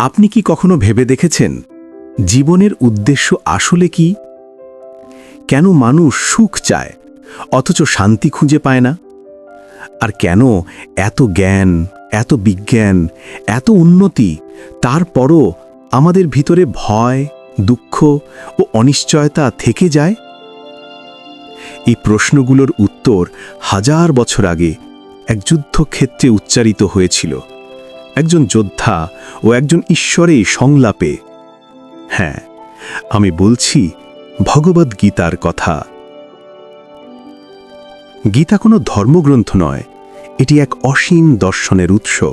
আপনি কি কখনো ভেবে দেখেছেন জীবনের উদ্দেশ্য আসলে কি? কেন মানুষ সুখ চায়, অথচ শান্তি খুঁজে পায় না? আর কেন এত জ্ঞান, এত বিজ্ঞান, এত উন্নতি, তারপরও আমাদের ভিতরে ভয়, দুঃখ ও অনিশ্চয়তা থেকে যায়? এই প্রশ্নগুলোর উত্তর হাজার বছর আগে এক যুদ্ধক্ষেত্রে উচ্চারিত হয়েছিল। একজন যোদ্ধা ও একজন ঈশ্বরের সংলাপে। হ্যাঁ আমি বলছি ভগবদ্ গীতার কথা। গীতা কোনো ধর্মগ্রন্থ নয়, এটি এক অসীম দর্শনের উৎস,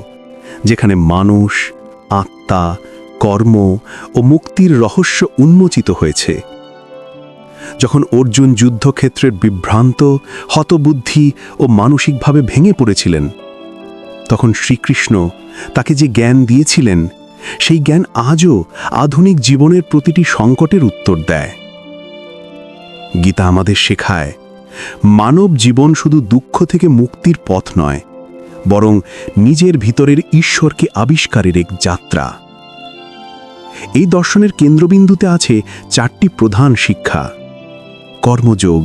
যেখানে মানুষ, আত্মা, কর্ম ও মুক্তির রহস্য উন্মোচিত হয়েছে। যখন অর্জুন যুদ্ধক্ষেত্রের বিভ্রান্ত, হতবুদ্ধি ও মানসিকভাবে ভেঙে পড়েছিলেন তখন শ্রীকৃষ্ণ তাকে যে জ্ঞান দিয়েছিলেন, সেই জ্ঞান আজও আধুনিক জীবনের প্রতিটি সংকটের উত্তর দেয়। গীতা আমাদের শেখায়, মানব জীবন শুধু দুঃখ থেকে মুক্তির পথ নয়, বরং নিজের ভিতরের ঈশ্বরকে আবিষ্কারের এক যাত্রা। এই দর্শনের কেন্দ্রবিন্দুতে আছে চারটি প্রধান শিক্ষা। কর্মযোগ,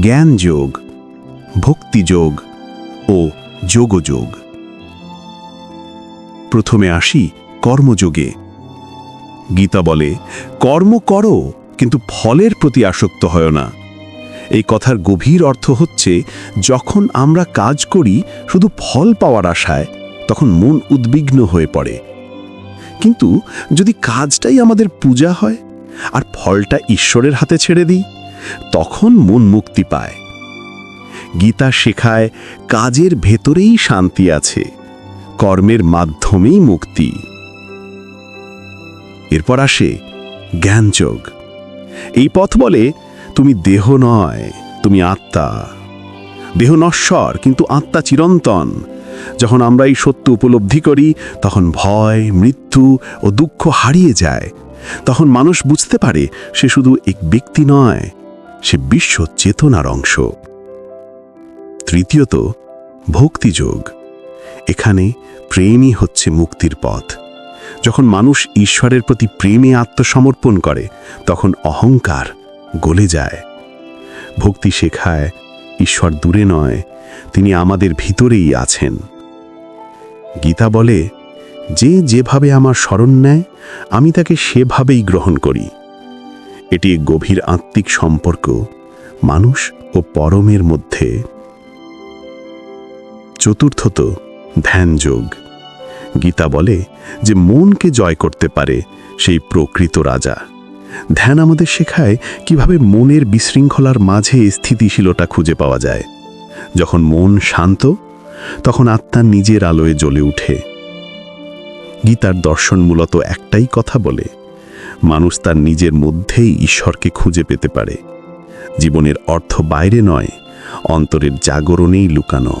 জ্ঞানযোগ, ভক্তিযোগ ও যোগযোগ। প্রথমে আসি কর্মযোগে। গীতা বলে, কর্ম করো, কিন্তু ফলের প্রতি আসক্ত হয় না। এই কথার গভীর অর্থ হচ্ছে, যখন আমরা কাজ করি, শুধু ফল পাওয়ার আশায়, তখন মন উদ্বিগ্ন হয়ে পড়ে। কিন্তু যদি কাজটাই আমাদের পূজা হয়, আর ফলটা ঈশ্বরের হাতে ছেড়ে দিই, তখন মন মুক্তি পায়। গীতা শেখায়, কাজের ভেতরেই শান্তি আছে। কর্মের মাধ্যমেই মুক্তি। এরপর আসে জ্ঞানযোগ। এই পথ বলে, তুমি দেহ নয়, তুমি আত্মা। দেহ নশ্বর, কিন্তু আত্মা চিরন্তন। যখন আমরা এই সত্য উপলব্ধি করি, তখন ভয়, মৃত্যু ও দুঃখ হারিয়ে যায়। তখন মানুষ বুঝতে পারে, সে শুধু এক ব্যক্তি নয়, সে বিশ্ব চেতনার অংশ। তৃতীয়ত, ভক্তিযোগ। এখানে প্রেমই হচ্ছে মুক্তির পথ। যখন মানুষ ঈশ্বরের প্রতি প্রেমে আত্মসমর্পণ করে, তখন অহংকার গলে যায়। ভক্তি শেখায়, ঈশ্বর দূরে নয়, তিনি আমাদের ভিতরেই আছেন। গীতা বলে, যে যেভাবে আমার স্মরণ নেয়, আমি তাকে সেভাবেই গ্রহণ করি। এটি গভীর আত্মিক সম্পর্ক, মানুষ ও পরমের মধ্যে। চতুর্থত ধ্যানযোগ গীতা বলে যে মনকে জয় করতে পারে সেই প্রকৃত রাজা। ধ্যান আমাদের শেখায় কীভাবে মনের বিশৃঙ্খলার মাঝে স্থিতিশীলতা খুঁজে পাওয়া যায়। যখন মন শান্ত, তখন আত্মা নিজের আলোয় জ্বলে উঠে। গীতার দর্শন মূলত একটাই কথা বলে, মানুষ তার নিজের মধ্যেই ঈশ্বরকে খুঁজে পেতে পারে। জীবনের অর্থ বাইরে নয়, অন্তরের জাগরণেই লুকানো।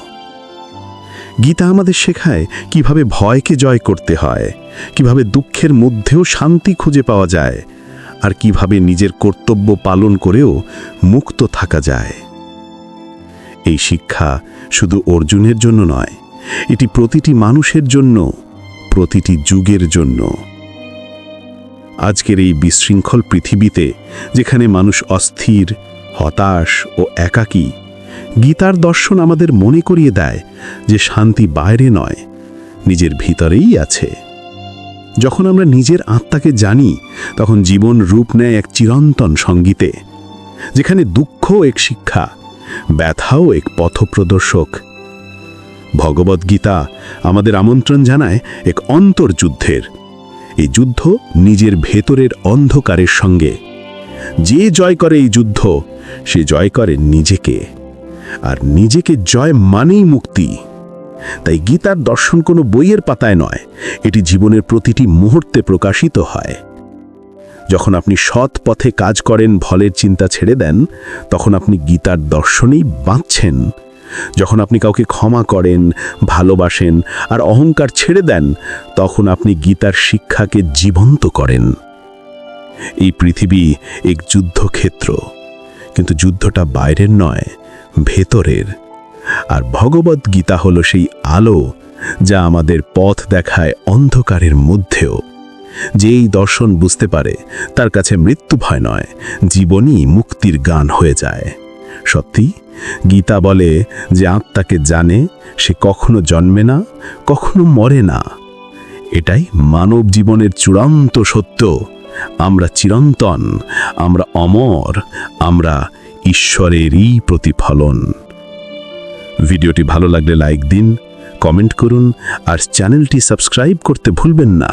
গীতা আমাদের শেখায় কীভাবে ভয়কে জয় করতে হয়, কীভাবে দুঃখের মধ্যেও শান্তি খুঁজে পাওয়া যায়, আর কীভাবে নিজের কর্তব্য পালন করেও মুক্ত থাকা যায়। এই শিক্ষা শুধু অর্জুনের জন্য নয়, এটি প্রতিটি মানুষের জন্য, প্রতিটি যুগের জন্য। আজকের এই বিশৃঙ্খল পৃথিবীতে, যেখানে মানুষ অস্থির, হতাশ ও একাকী গীতার দর্শন আমাদের মনে করিয়ে দেয় যে শান্তি বাইরে নয়, নিজের ভিতরেই আছে। যখন আমরা নিজের আত্মাকে জানি, তখন জীবন রূপ নেয় এক চিরন্তন সঙ্গীতে, যেখানে দুঃখ এক শিক্ষা, ব্যথাও এক পথপ্রদর্শক। ভগবদ্গীতা আমাদের আমন্ত্রণ জানায় এক অন্তর্যুদ্ধের এই যুদ্ধ নিজের ভেতরের অন্ধকারের সঙ্গে। যে জয় করে এই যুদ্ধ, সে জয় করে নিজেকে। আর নিজেকে জয় মানেই মুক্তি। তাই গীতার দর্শন কোনো বইয়ের পাতায় নয়, এটি জীবনের প্রতিটি মুহূর্তে প্রকাশিত হয়। যখন আপনি সৎ পথে কাজ করেন, ভলের চিন্তা ছেড়ে দেন, তখন আপনি গীতার দর্শনেই বাঁচছেন। যখন আপনি কাউকে ক্ষমা করেন, ভালোবাসেন আর অহংকার ছেড়ে দেন, তখন আপনি গীতার শিক্ষাকে জীবন্ত করেন। এই পৃথিবী এক যুদ্ধক্ষেত্র, কিন্তু যুদ্ধটা বাইরের নয় ভেতরের। আর ভগবত গীতা হলো সেই আলো যা আমাদের পথ দেখায় অন্ধকারের মধ্যেও। যে এই দর্শন বুঝতে পারে, তার কাছে মৃত্যু ভয় নয়, জীবনই মুক্তির গান হয়ে যায়। সত্যি, গীতা বলে যে আত্মাকে জানে, সে কখনো জন্মে না, কখনো মরে না। এটাই মানব জীবনের চূড়ান্ত সত্য। আমরা চিরন্তন, আমরা অমর, আমরা ঈশ্বরেরই প্রতিফলন। ভিডিওটি ভালো লাগলে লাইক দিন, কমেন্ট করুন, আর চ্যানেলটি সাবস্ক্রাইব করতে ভুলবেন না।